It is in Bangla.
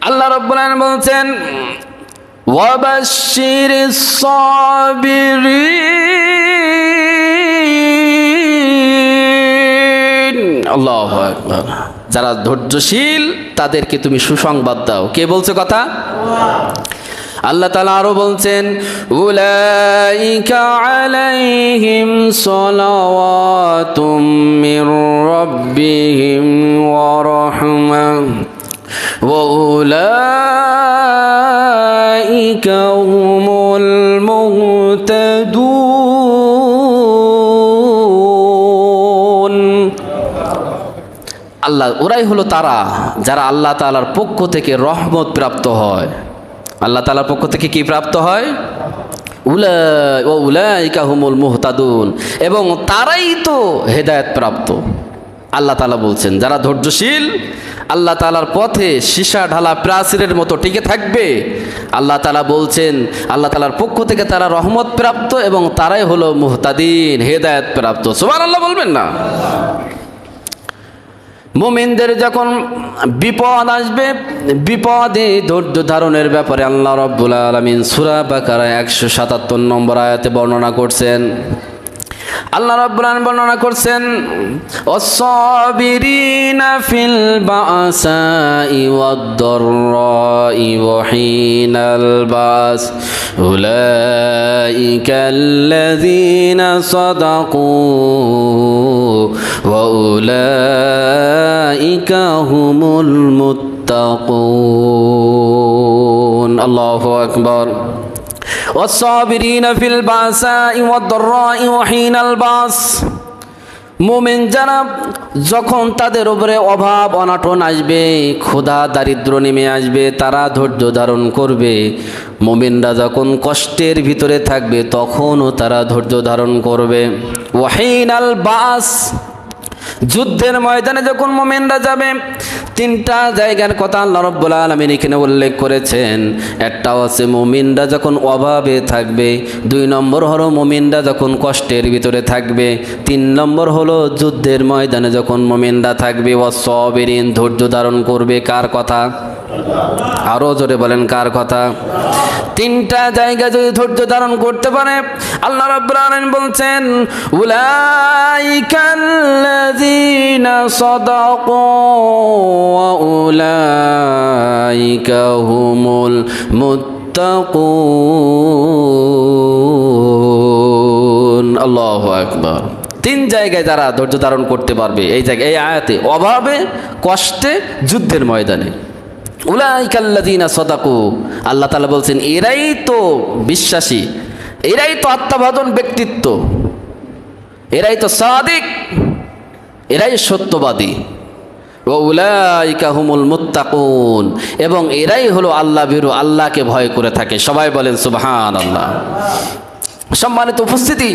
আল্লাহ রব্বুল বলছেন, ওয়াবাশশির সাবিরিন। আল্লাহু আকবার। যারা ধৈর্যশীল, তাদেরকে তুমি সুসংবাদ দাও। কে বলছে কথা? আল্লাহ তালা আরও বলছেন, উলাইকা আলাইহিম সালাওয়াতুম মির রাব্বিহিম ওয়া রাহমা উলাইকা হুমুল মুহতাদুন আল্লাহ, ওরাই হলো তারা যারা আল্লাহ তালার পক্ষ থেকে রহমত প্রাপ্ত হয়। আল্লাহ তালার পক্ষ থেকে কি প্রাপ্ত হয়? উলাইকা হুমুল মুহতাদুন। এবং তারাই তো হেদায়ত প্রাপ্ত। আল্লাহ তালা বলছেন, যারা ধৈর্যশীল, আল্লাহ তালার পথে সীসা ঢালা প্রাচীরের মতো টিকে থাকবে। আল্লাহ তালা বলছেন, আল্লাহ তালার পক্ষ থেকে তারা রহমত প্রাপ্ত এবং তারাই হলো মুহতাদিন, হেদায়ত প্রাপ্ত। সুমান আল্লাহ বলবেন না? মোমিনদের যখন বিপদ আসবে, বিপদে ধৈর্য ধারণের ব্যাপারে আল্লাহ রব্বুল আলমিন সুরা বাকারা একশো সাতাত্তর নম্বর আয়াতে বর্ণনা করছেন। আল্লাহ রব্বুল আলামিন বর্ণনা করছেন অসবিরিনা ফিল বাসাই ওয়াদ-দাররাই ওয়া হিনাল বাস, উলাইকা আল্লাযীনা সাদাকু ওয়া উলাইকা হুমুল মুত্তাকুন। আল্লাহু আকবার। والصابرين في البأساء والضراء وحين الباس মোমেন যারা যখন তাদের উপরে অভাব অনাটন আসবে ক্ষুধা দারিদ্র নেমে আসবে তারা ধৈর্য ধারণ করবে মোমেনরা যখন কষ্টের ভিতরে থাকবে তখনও তারা ধৈর্য ধারণ করবে ওয়াহিন আল বাস যুদ্ধের ময়দানে যখন মোমেনরা যাবে, তিনটা জায়গার কথা আল্লাহ রব্বুল আলমিন এখানে উল্লেখ করেছেন। একটা হচ্ছে মোমিনরা যখন অভাবে থাকবে, দুই নম্বর হলো মোমিনরা যখন কষ্টের ভিতরে থাকবে, তিন নম্বর হলো যুদ্ধের ময়দানে যখন মোমিনরা থাকবে ও অসবেরিন ধৈর্য ধারণ করবে, কার কথা? আরও জোরে বলেন কার কথা? তিনটা জায়গা যদি ধৈর্য ধারণ করতে পারে, আল্লাহ রাব্বুল আলামিন বলছেন, উলাইকাল্লাযীনা সাদাকু ওয়া উলাইকা হুমুল মুত্তাকুন। আল্লাহু আকবার। তিন জায়গায় যারা ধৈর্য ধারণ করতে পারবে, এই জায়গায়, এই আয়াতে, অভাবে, কষ্টে, যুদ্ধের ময়দানে। উলাইকাল্লাদিনা সদাকু। আল্লাহ তালা বলছেন, এরাই তো বিশ্বাসী, এরাই তো আত্মবাদন ব্যক্তিত্ব, এরাই তো সাদিক, এরাই সত্যবাদী। ও উলাইকা হুমুল মুত্তাকুন। এবং এরাই হলো আল্লাহ বিরু আল্লাহকে ভয় করে থাকে। সবাই বলেন সুবহান আল্লাহ সম্মানিত উপস্থিতি